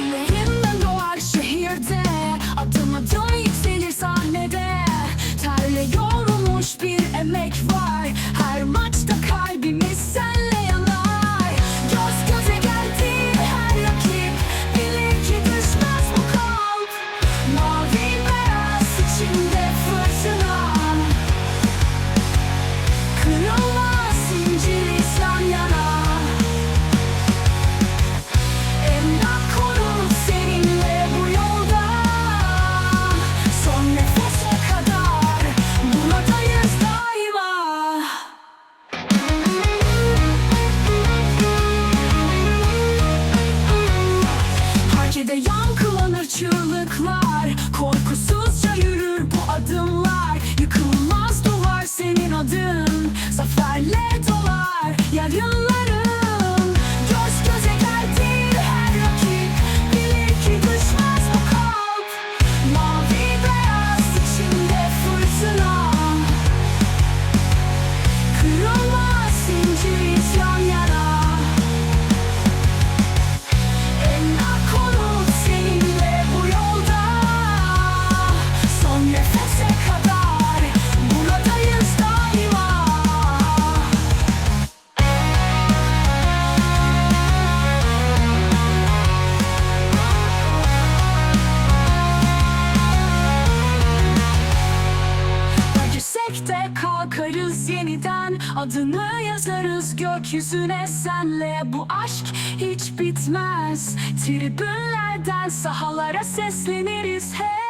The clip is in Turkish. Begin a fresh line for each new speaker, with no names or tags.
can make yankılanır çığlıklar. Korkusuzca yürür bu adımlar. Birlikte kalkarız yeniden. Adını yazarız gökyüzüne senle Bu aşk hiç bitmez. Tribünlerden sahalara sesleniriz hep